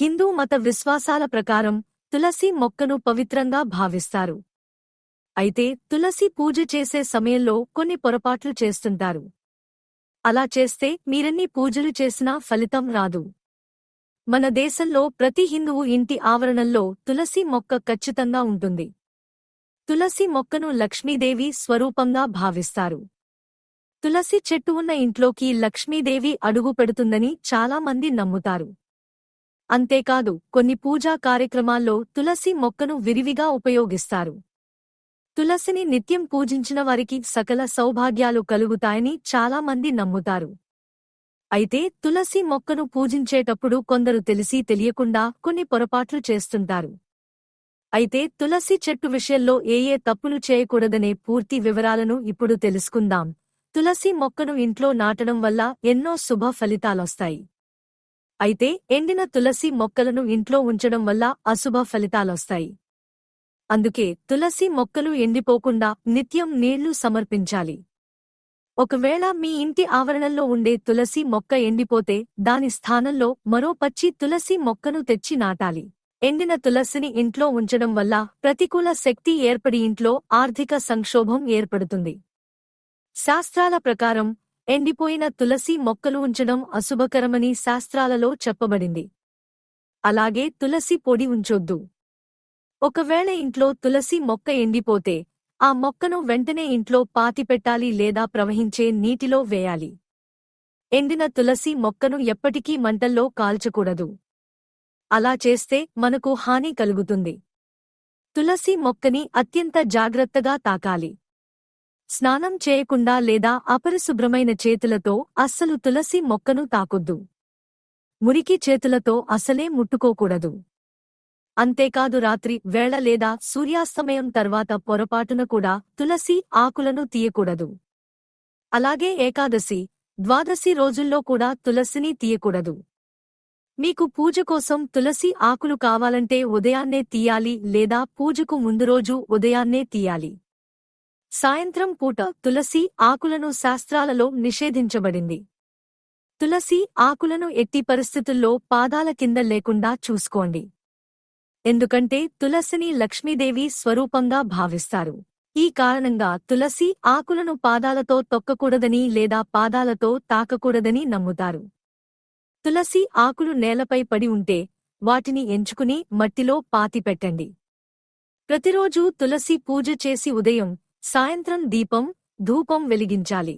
హిందూ మత విశ్వాసాల ప్రకారం తులసి మొక్కను పవిత్రంగా భావిస్తారు. అయితే తులసి పూజ చేసే సమయంలో కొన్ని పొరపాట్లు చేస్తుంటారు. అలా చేస్తే మీరెన్ని పూజలు చేసినా ఫలితం రాదు. మన దేశంలో ప్రతి హిందువు ఇంటి ఆవరణంలో తులసి మొక్క ఖచ్చితంగా ఉంటుంది. తులసి మొక్కను లక్ష్మీదేవి స్వరూపంగా భావిస్తారు. తులసి చెట్టు ఉన్న ఇంట్లోకి లక్ష్మీదేవి అడుగు పెడుతుందని చాలామంది నమ్ముతారు. అంతేకాదు కొన్ని పూజా కార్యక్రమాల్లో తులసి మొక్కను విరివిగా ఉపయోగిస్తారు. తులసిని నిత్యం పూజించిన వారికి సకల సౌభాగ్యాలు కలుగుతాయని చాలామంది నమ్ముతారు. అయితే తులసి మొక్కను పూజించేటప్పుడు కొందరు తెలిసి తెలియకుండా కొన్ని పొరపాట్లు చేస్తుంటారు. అయితే తులసి చెట్టు విషయంలో ఏ ఏ తప్పులు చేయకూడదనే పూర్తి వివరాలను ఇప్పుడు తెలుసుకుందాం. తులసి మొక్కను ఇంట్లో నాటడం వల్ల ఎన్నో శుభ ఫలితాలొస్తాయి. అయితే ఎండిన తులసి మొక్కలను ఇంట్లో ఉంచడం వల్ల అశుభ ఫలితాలొస్తాయి. అందుకే తులసి మొక్కలు ఎండిపోకుండా నిత్యం నీళ్ళు సమర్పించాలి. ఒకవేళ మీ ఇంటి ఆవరణంలో ఉండే తులసి మొక్క ఎండిపోతే దాని స్థానంలో మరో పచ్చి తులసి మొక్కను తెచ్చి నాటాలి. ఎండిన తులసిని ఇంట్లో ఉంచడం వల్ల ప్రతికూల శక్తి ఏర్పడి ఇంట్లో ఆర్థిక సంక్షోభం ఏర్పడుతుంది. శాస్త్రాల ప్రకారం ఎండిపోయిన తులసి మొక్కలు ఉంచడం అశుభకరమని శాస్త్రాలలో చెప్పబడింది. అలాగే తులసి పొడి ఉంచొద్దు. ఒకవేళ ఇంట్లో తులసి మొక్క ఎండిపోతే ఆ మొక్కను వెంటనే ఇంట్లో పాతిపెట్టాలి లేదా ప్రవహించే నీటిలో వేయాలి. ఎండిన తులసి మొక్కను ఎప్పటికీ మంటల్లో కాల్చకూడదు. అలా చేస్తే మనకు హాని కలుగుతుంది. తులసి మొక్కని అత్యంత జాగ్రత్తగా తాకాలి. స్నానం చేయకుండా లేదా అపరిశుభ్రమైన చేతులతో అస్సలు తులసి మొక్కను తాకొద్దు. మురికి చేతులతో అసలే ముట్టుకోకూడదు. అంతేకాదు రాత్రి వేళ లేదా సూర్యాస్తమయం తర్వాత పొరపాటున కూడా తులసి ఆకులను తీయకూడదు. అలాగే ఏకాదశి ద్వాదశి రోజుల్లో కూడా తులసిని తీయకూడదు. మీకు పూజ కోసం తులసి ఆకులు కావాలంటే ఉదయాన్నే తీయాలి లేదా పూజకు ముందు రోజు ఉదయాన్నే తీయాలి. సాయంత్రం పూట తులసి ఆకులను శాస్త్రాలలో నిషేధించబడింది. తులసి ఆకులను ఎట్టి పరిస్థితుల్లో పాదాల కింద లేకుండా చూసుకోండి. ఎందుకంటే తులసిని లక్ష్మీదేవి స్వరూపంగా భావిస్తారు. ఈ కారణంగా తులసి ఆకులను పాదాలతో తొక్కకూడదని లేదా పాదాలతో తాకకూడదని నమ్ముతారు. తులసి ఆకులు నేలపై పడి ఉంటే వాటిని ఎంచుకుని మట్టిలో పాతిపెట్టండి. ప్రతిరోజూ తులసి పూజ చేసి ఉదయం సాయంత్రం దీపం ధూపం వెలిగించాలి.